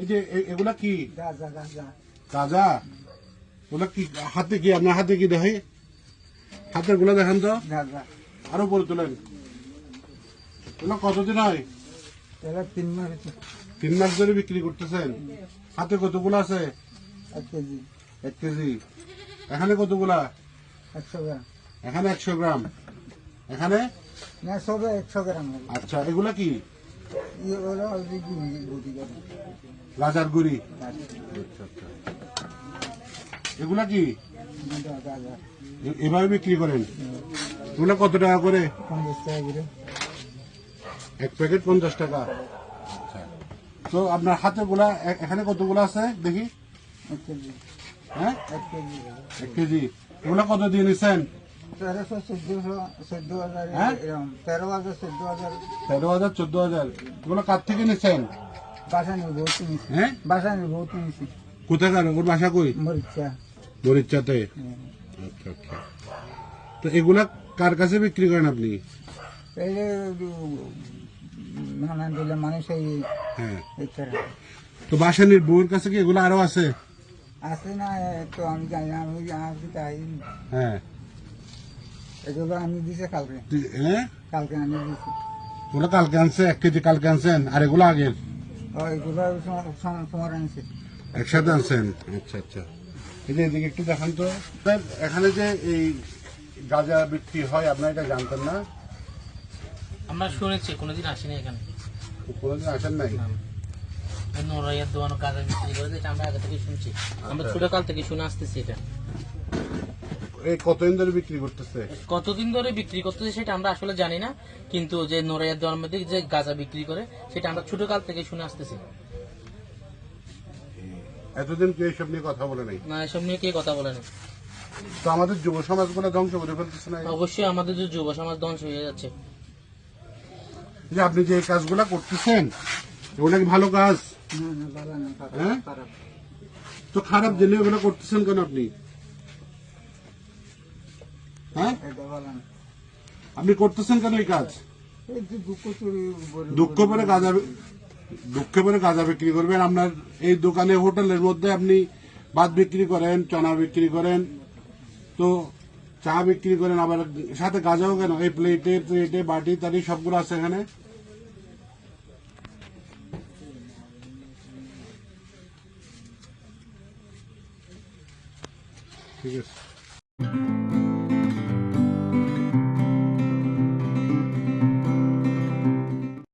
এই যে এগুলা কি? গাঁজা ওগুলা কি? হাতে কি আপনার হাতে কি দেখে? হাতেরগুলা দেখান তো। আরও পরে তোলেন। ওগুলো কতদিন হয়? তিন মাস তিন মাস ধরে বিক্রি করতেছেন। হাতে কতগুলো আছে? এক কেজি। এক কেজি। এখানে কতগুলা? একশো গ্রাম। এখানে একশো গ্রাম। এখানে? না সবে একশো গ্রাম আচ্ছা এগুলা কি? রাজার গুড়ি। এগুলা কি? এভাবে বিক্রি করেন? এগুলা কত টাকা করে? পঞ্চাশ টাকা করে এক প্যাকেট পঞ্চাশ টাকা। আচ্ছা তো আপনার হাতে গুলা এখানে কতগুলো আছে? দেখি। হ্যাঁ? এক কেজি। এগুলা কত দিয়ে নিছেন? তেরোশো চোদ্দশো চোদ্দ হাজার হ্যাঁ? তেরো হাজার চোদ্দ হাজার তেরো হাজার চোদ্দ হাজার এগুলো কার থেকে নিছেন? বাসা নিয়ে বহুত নিয়েছি হ্যাঁ? বাসা নিয়ে বহুত নিয়েছি কোথাকার? ওর বাসা কই? মরিচা। মরিচাতে? আচ্ছা আচ্ছা। তো এগুলা কার কাছে বিক্রি করেন আপনি? এই যে দিলে মানুষ এই হ্যাঁ। তো বাসানির বউয়ের কাছে কি এগুলো আরও আছে? আছে না তো আমি জানি আমি তাই হ্যাঁ। এগুলো আমি দিছে কালকে। হ্যাঁ? কালকে আমি দিছি। ওগুলো কালকে আনছে এক কেজি কালকে আনছেন আর এগুলো আগের ও এগুলো সময় আনছে। একসাথে আনছেন? আচ্ছা আচ্ছা। এই যে এদিকে একটু দেখান তো। স্যার, এখানে যে এই গাঁজা বিক্রি হয় আপনার এটা জানতেন না? আমরা শুনেছি কোনোদিন আসিনি এখানে। কোনোদিন আসেন নাই? নরাইয়ের দোকানো কাজে বিক্রি করে আমরা আগে থেকে শুনছি। আমরা ছোট কাল থেকে শুনে আসতেছি এটা। কতদিন ধরে বিক্রি করতেছে? কতদিন ধরে বিক্রি করতেছে সেটা আমরা আসলে জানি না কিন্তু যে নরাইয়ের দোকানের মধ্যে যে গাঁজা বিক্রি করে সেটা আমরা ছোট কাল থেকে শুনে আসতেছি। এতদিন কেউ এইসব নিয়ে কথা বলে নাই? না এসব নিয়ে কে কথা বলেন তো আমাদের যুব সমাজগুলো ধ্বংস করে ফেলতেছে না? অবশ্যই আমাদের যে যুব সমাজ ধ্বংস হয়ে যাচ্ছে। যে আপনি যে এই কাজগুলা করতেছেন এগুলো কি ভালো কাজ? হ্যাঁ? তো খারাপ জেনে ওগুলো করতেছেন কেন আপনি? হ্যাঁ? আপনি করতেছেন কেন এই কাজ? দুঃখ পরে গাঁজা দুঃখে পরে গাঁজা বিক্রি করবেন। আপনার এই দোকানে হোটেলের মধ্যে আপনি ভাত বিক্রি করেন চনা বিক্রি করেন তো চা বিক্রি করেন আবার সাথে গাঁজাও কেন? এই প্লেটে প্লেটে বাটি তাটি সবগুলো আছে এখানে? ঠিক আছে।